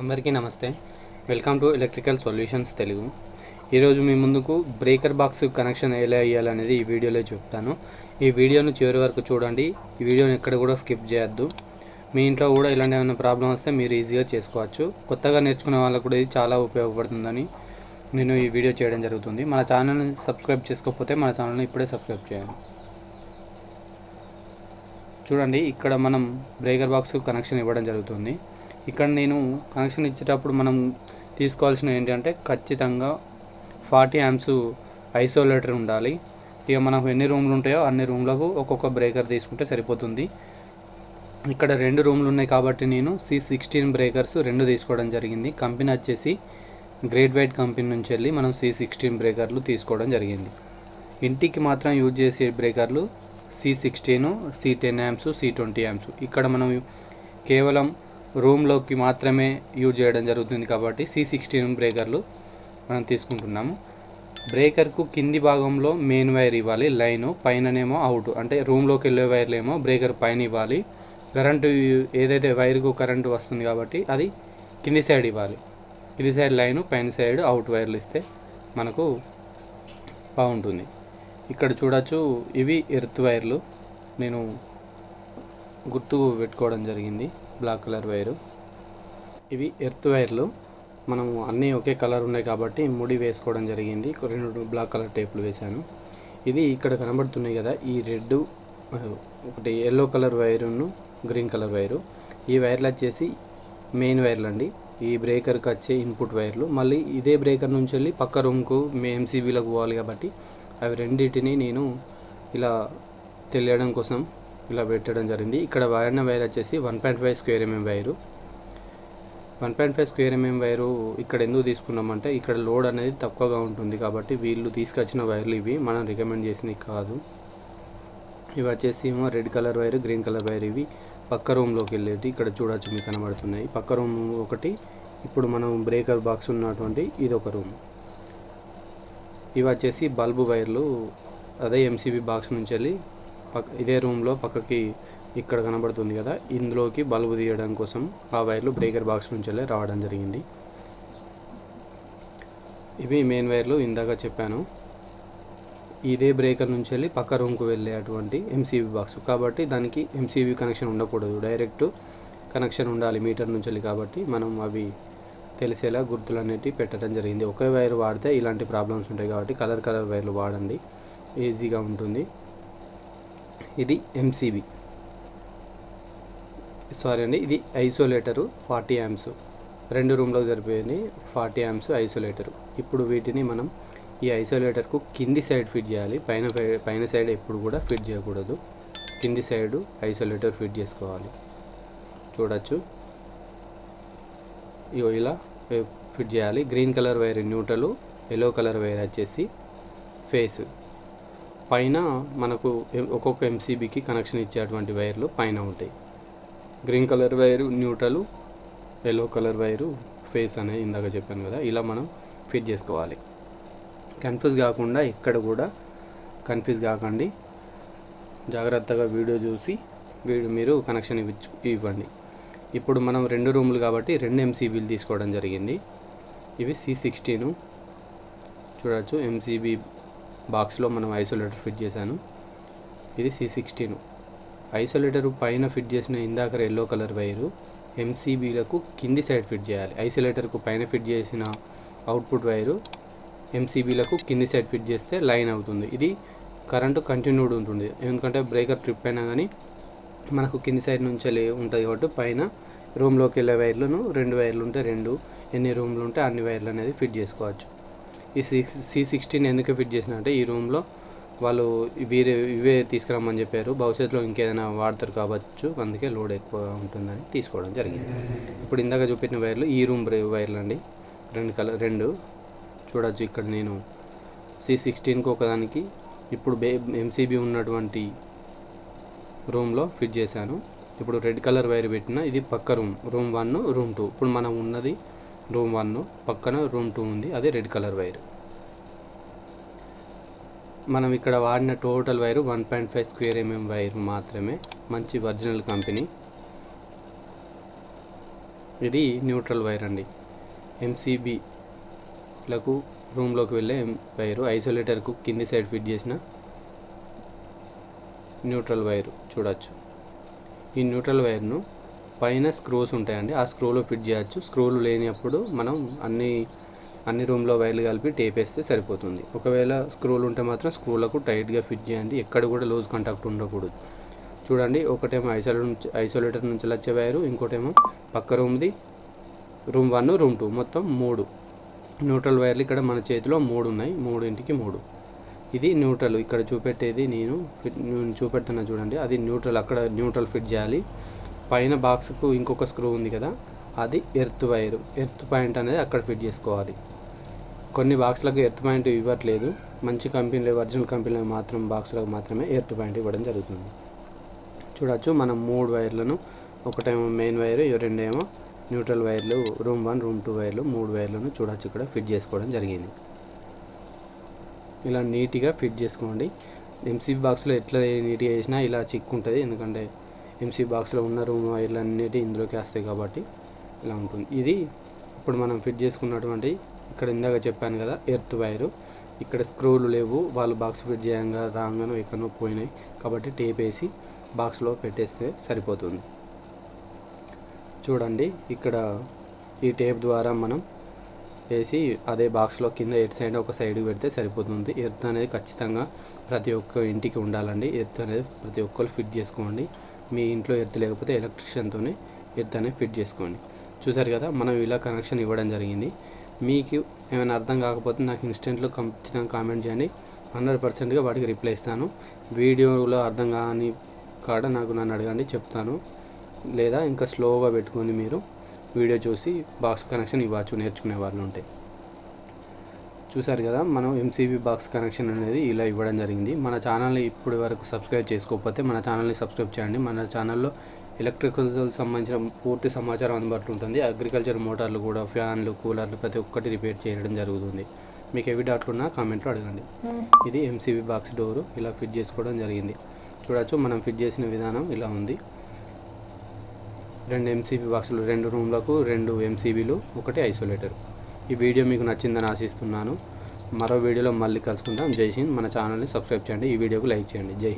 అందరికీ నమస్తే. Welcome to electrical solutions Telugu. ఈరోజు మీ ముందుకు బ్రేకర్ బాక్స్ కనెక్షన్ ఎలా వేయాలనేది ఈ వీడియోలో చెప్తాను. ఈ వీడియోను చివరి వరకు చూడండి. ఈ వీడియోని ఎక్కడ కూడా స్కిప్ చేయొద్దు. మీ ఇంట్లో కూడా ఇలాంటి ఏమైనా ప్రాబ్లం వస్తే మీరు ఈజీగా చేసుకోవచ్చు. కొత్తగా నేర్చుకునే వాళ్ళకు కూడా ఇది చాలా ఉపయోగపడుతుందని నేను ఈ వీడియో చేయడం జరుగుతుంది. మన ఛానల్ని సబ్స్క్రైబ్ చేసుకోకపోతే మన ఛానల్ని ఇప్పుడే సబ్స్క్రైబ్ చేయండి. చూడండి ఇక్కడ మనం బ్రేకర్ బాక్స్ కనెక్షన్ ఇవ్వడం జరుగుతుంది. ఇక్కడ నేను కనెక్షన్ ఇచ్చేటప్పుడు మనం తీసుకోవాల్సిన ఏంటంటే ఖచ్చితంగా ఫార్టీ యామ్స్ ఐసోలేటర్ ఉండాలి. ఇక మనకు ఎన్ని రూమ్లు ఉంటాయో అన్ని రూమ్లకు ఒక్కొక్క బ్రేకర్ తీసుకుంటే సరిపోతుంది. ఇక్కడ రెండు రూమ్లు ఉన్నాయి కాబట్టి నేను సి సిక్స్టీన్ బ్రేకర్స్ రెండు తీసుకోవడం జరిగింది. కంపెనీ వచ్చేసి గ్రేట్ వైట్ కంపెనీ నుంచి వెళ్ళి మనం సి సిక్స్టీన్ బ్రేకర్లు తీసుకోవడం జరిగింది. ఇంటికి మాత్రం యూజ్ చేసే బ్రేకర్లు C sixteen C ten amps C twenty amps ఇక్కడ మనం కేవలం రూమ్లోకి మాత్రమే యూజ్ చేయడం జరుగుతుంది కాబట్టి సి సిక్స్టీన్ బ్రేకర్లు మనం తీసుకుంటున్నాము. బ్రేకర్కు కింది భాగంలో మెయిన్ వైర్ ఇవ్వాలి లైను పైననేమో అవుట్. అంటే రూమ్లోకి వెళ్ళే వైర్లు ఏమో బ్రేకర్ పైన ఇవ్వాలి. కరెంటు ఏదైతే వైర్కు కరెంటు వస్తుంది కాబట్టి అది కింది సైడ్ ఇవ్వాలి. కింది సైడ్ లైను పైన సైడ్ అవుట్ వైర్లు ఇస్తే మనకు బాగుంటుంది. ఇక్కడ చూడొచ్చు ఇవి ఎర్త్ వైర్లు. నేను గుర్తు పెట్టుకోవడం జరిగింది. Black colour wire. ఇవి ఎర్త్ వైర్లు. మనము అన్నీ ఒకే కలర్ ఉన్నాయి కాబట్టి ముడి వేసుకోవడం జరిగింది. రెండు బ్లాక్ కలర్ టేపులు వేశాను. ఇది ఇక్కడ కనబడుతున్నాయి కదా ఈ రెడ్ ఒకటి ఎల్లో కలర్ వైరును గ్రీన్ కలర్ వైరు. ఈ వైర్లు వచ్చేసి మెయిన్ వైర్లు అండి. ఈ బ్రేకర్కి వచ్చే ఇన్పుట్ వైర్లు. మళ్ళీ ఇదే బ్రేకర్ నుంచి వెళ్ళి పక్క రూమ్కు ఎంసీబీలకు పోవాలి కాబట్టి అవి రెండింటిని నేను ఇలా తెలియడం కోసం ఇలా పెట్టడం జరిగింది. ఇక్కడ వాడిన వైర్ వచ్చేసి one point five square mm wire. One point five square mm wire ఇక్కడ ఎందుకు తీసుకున్నామంటే ఇక్కడ లోడ్ అనేది తక్కువగా ఉంటుంది కాబట్టి వీళ్ళు తీసుకొచ్చిన వైర్లు ఇవి మనం రికమెండ్ చేసినవి కాదు. ఇవి వచ్చేసి ఏమో red colour wire green colour wire ఇవి. పక్క రూమ్లోకి వెళ్ళేటి ఇక్కడ చూడొచ్చు మీకు కనబడుతున్నాయి. పక్క రూమ్ ఒకటి ఇప్పుడు మనం బ్రేకర్ బాక్స్ ఉన్నటువంటి ఇది ఒక రూమ్. ఇవి వచ్చేసి బల్బు వైర్లు అదే ఎంసీబీ బాక్స్ నుంచి వెళ్ళి పక్క ఇదే రూమ్లో పక్కకి ఇక్కడ కనబడుతుంది కదా ఇందులోకి బల్బు తీయడం కోసం ఆ వైర్లు బ్రేకర్ బాక్స్ నుంచి వెళ్ళి రావడం జరిగింది. ఇవి మెయిన్ వైర్లు ఇందాక చెప్పాను. ఇదే బ్రేకర్ నుంచి వెళ్ళి పక్క రూమ్కు వెళ్ళే అటువంటి ఎంసీబీ బాక్స్ కాబట్టి దానికి ఎంసీబీ కనెక్షన్ ఉండకూడదు. డైరెక్ట్ కనెక్షన్ ఉండాలి మీటర్ నుంచి వెళ్ళి కాబట్టి మనం అవి తెలిసేలా గుర్తులు అనేటివి పెట్టడం జరిగింది. ఒకే వైర్ వాడితే ఇలాంటి ప్రాబ్లమ్స్ ఉంటాయి కాబట్టి కలర్ కలర్ వైర్లు వాడండి. ఈజీగా ఉంటుంది. ఇది ఎంసీబీ సారీ అండి ఇది ఐసోలేటరు ఫార్టీ యామ్స్ రెండు రూమ్లో సరిపోయింది ఫార్టీ యామ్స్ ఐసోలేటరు. ఇప్పుడు వీటిని మనం ఈ ఐసోలేటర్కు కింది సైడ్ ఫిట్ చేయాలి. పైన పైన సైడ్ ఎప్పుడు కూడా ఫిట్ చేయకూడదు. కింది సైడ్ ఐసోలేటర్ ఫిట్ చేసుకోవాలి. చూడొచ్చు. ఇగో ఇలా ఫిట్ చేయాలి. Green colour wire neutral yellow colour wire వచ్చేసి ఫేస్. పైన మనకు ఒక్కొక్క ఎంసీబీకి కనెక్షన్ ఇచ్చేటువంటి వైర్లు పైన ఉంటాయి. Green colour wire neutral yellow colour wire phase అనే ఇందాక చెప్పాను కదా ఇలా మనం ఫిట్ చేసుకోవాలి. కన్ఫ్యూజ్ కాకుండా ఎక్కడ కూడా కన్ఫ్యూజ్ కాకండి. జాగ్రత్తగా వీడియో చూసి వీడియో మీరు కనెక్షన్ ఇవ్వచ్చు ఇవ్వండి. ఇప్పుడు మనం రెండు రూములు కాబట్టి రెండు ఎంసీబీలు తీసుకోవడం జరిగింది. ఇవి సి సిక్స్టీను చూడవచ్చు ఎంసీబీ బాక్స్లో మనం ఐసోలేటర్ ఫిట్ చేశాను. ఇది సి సిక్స్టీన్. ఐసోలేటర్ పైన ఫిట్ చేసిన ఇందాక ఎల్లో కలర్ వైరు ఎంసీబీలకు కింది సైడ్ ఫిట్ చేయాలి. ఐసోలేటర్కు పైన ఫిట్ చేసిన అవుట్పుట్ వైరు ఎంసీబీలకు కింది సైడ్ ఫిట్ చేస్తే లైన్ అవుతుంది. ఇది కరెంటు కంటిన్యూడ్ ఉంటుంది. ఎందుకంటే బ్రేకర్ ట్రిప్ అయినా కానీ మనకు కింది సైడ్ నుంచి ఉంటుంది కాబట్టి పైన రూమ్లోకి వెళ్ళే వైర్లను రెండు వైర్లు ఉంటే రెండు ఎన్ని రూమ్లు ఉంటే అన్ని వైర్లు అనేది ఫిట్ చేసుకోవచ్చు. ఈ సిక్స్ సి సిక్స్టీన్ ఎందుకు ఫిట్ చేసిన అంటే ఈ రూమ్లో వాళ్ళు వీరే ఇవే తీసుకురమ్మని చెప్పారు. భవిష్యత్తులో ఇంకేదైనా వాడతారు కావచ్చు. అందుకే లోడ్ ఎక్కువ ఉంటుందని తీసుకోవడం జరిగింది. ఇప్పుడు ఇందాక చూపెట్టిన వైర్లు ఈ రూమ్ వైర్లు అండి. రెండు కలర్ రెండు. చూడొచ్చు ఇక్కడ నేను. సి సిక్స్టీన్కి ఒకదానికి ఇప్పుడు బే ఎంసీబీ ఉన్నటువంటి రూమ్లో ఫిట్ చేశాను. ఇప్పుడు రెడ్ కలర్ వైర్ పెట్టిన ఇది పక్క room. Room one room two. ఇప్పుడు మనం ఉన్నది రూమ్ వన్ పక్కన రూమ్ టూ ఉంది అది రెడ్ కలర్ వైర్. మనం ఇక్కడ వాడిన total wire one point five square mm wire మాత్రమే మంచి ఒరిజినల్ కంపెనీ. ఇది న్యూట్రల్ వైర్ అండి. ఎంసీబీలకు రూమ్లోకి వెళ్ళే వైరు ఐసోలేటర్కు కింది సైడ్ ఫిట్ చేసిన న్యూట్రల్ వైర్ చూడొచ్చు. ఈ న్యూట్రల్ వైర్ను పైన స్క్రూస్ ఉంటాయండి. ఆ స్క్రూలో ఫిట్ చేయొచ్చు. స్క్రూలు లేనప్పుడు మనం అన్ని అన్ని రూమ్లో వైర్లు కలిపి టేప్ వేస్తే సరిపోతుంది. ఒకవేళ స్క్రూలు ఉంటే మాత్రం స్క్రూలకు టైట్గా ఫిట్ చేయండి. ఎక్కడ కూడా లూజ్ కాంటాక్ట్ ఉండకూడదు. చూడండి ఒకటేమో ఐసోలేటర్ నుంచి ఐసోలేటర్ నుంచి వచ్చే వైరు ఇంకోటేమో పక్క రూమ్ది రూమ్ వన్ రూమ్ టూ. మొత్తం మూడు. న్యూట్రల్ వైర్లు ఇక్కడ మన చేతిలో మూడు ఉన్నాయి. మూడింటికి మూడు. ఇది న్యూట్రల్. ఇక్కడ చూపెట్టేది నేను నేను చూపెడుతున్నా చూడండి. అది న్యూట్రల్. అక్కడ న్యూట్రల్ ఫిట్ చేయాలి. పైన బాక్స్కు ఇంకొక స్క్రూ ఉంది కదా అది ఎర్త్ వైర్. ఎర్త్ పాయింట్ అనేది అక్కడ ఫిట్ చేసుకోవాలి. కొన్ని బాక్స్లకు ఎర్త్ పాయింట్ ఇవ్వట్లేదు. మంచి కంపెనీలు ఒరిజినల్ కంపెనీలు మాత్రం బాక్స్లకు మాత్రమే ఎర్త్ పాయింట్ ఇవ్వడం జరుగుతుంది. చూడవచ్చు మనం మూడు వైర్లను ఒకటేమో మెయిన్ వైర్ రెండేమో న్యూట్రల్ వైర్లు రూమ్ వన్ రూమ్ టూ వైర్లు మూడు వైర్లను చూడవచ్చు ఇక్కడ ఫిట్ చేసుకోవడం జరిగింది. ఇలా నీట్గా ఫిట్ చేసుకోండి. ఎంసీబీ బాక్స్లో ఎట్లా నీట్గా వేసినా ఇలా చిక్కుంటుంది ఎందుకంటే ఎంసీ బాక్స్లో ఉన్న రూమ్ వైర్లు అన్నిటి ఇందులోకి వస్తాయి కాబట్టి ఇలా ఉంటుంది. ఇది ఇప్పుడు మనం ఫిట్ చేసుకున్నటువంటి ఇక్కడ ఇందాక చెప్పాను కదా ఎర్త్ వైరు ఇక్కడ స్క్రూలు లేవు వాళ్ళు బాక్స్ ఫిట్ చేయంగా రాగానో ఎక్కడనో పోయినాయి కాబట్టి టేప్ వేసి బాక్స్లో పెట్టేస్తే సరిపోతుంది. చూడండి ఇక్కడ ఈ టేప్ ద్వారా మనం వేసి అదే బాక్స్లో కింద ఎట్ సైడ్ ఒక సైడ్ పెడితే సరిపోతుంది. ఎర్త్ అనేది ఖచ్చితంగా ప్రతి ఒక్క ఇంటికి ఉండాలండి. ఎర్త్ అనేది ప్రతి ఒక్కరు ఫిట్ చేసుకోండి. మీ ఇంట్లో ఎర్త్ లేకపోతే ఎలక్ట్రిషియన్తోనే ఎర్త్ అనేది ఫిట్ చేసుకోండి. చూసారు కదా మనం ఇలా కనెక్షన్ ఇవ్వడం జరిగింది. మీకు ఏమైనా అర్థం కాకపోతే నాకు ఇన్స్టెంట్లో ఖచ్చితంగా కామెంట్ చేయండి. హండ్రెడ్ పర్సెంట్గా వాటికి రిప్లై ఇస్తాను. వీడియోలో అర్థం కాని కాడ నాకు నన్ను అడగండి చెప్తాను. లేదా ఇంకా స్లోగా పెట్టుకొని మీరు వీడియో చూసి బాక్స్ కనెక్షన్ ఇవ్వచ్చు నేర్చుకునే వాళ్ళు ఉంటే. చూసారు కదా మనం ఎంసీబీ బాక్స్ కనెక్షన్ అనేది ఇలా ఇవ్వడం జరిగింది. మన ఛానల్ని ఇప్పటి వరకు సబ్స్క్రైబ్ చేసుకోకపోతే మన ఛానల్ని సబ్స్క్రైబ్ చేయండి. మన ఛానల్లో ఎలక్ట్రికల్ సంబంధించిన పూర్తి సమాచారం అందుబాటులో ఉంటుంది. అగ్రికల్చర్ మోటార్లు కూడా ఫ్యాన్లు కూలర్లు ప్రతి ఒక్కటి రిపేర్ చేయడం జరుగుతుంది. మీకు ఎవి డౌట్లు ఉన్నా కామెంట్లో అడగండి. ఇది ఎంసీబీ బాక్స్ డోరు ఇలా ఫిట్ చేసుకోవడం జరిగింది. చూడొచ్చు మనం ఫిట్ చేసిన విధానం ఇలా ఉంది. రెండు ఎంసీబీ బాక్సులు రెండు రూమ్లకు రెండు ఎంసీబీలు ఒకటి ఐసోలేటర్ ఈ వీడియో మీకు నచ్చిందని ఆశిస్తున్నాను. మరో వీడియోలో మళ్ళీ కలుసుకుందాం. జై హింద్. మన ఛానల్ని సబ్స్క్రైబ్ చేయండి. ఈ వీడియోకి లైక్ చేయండి. జై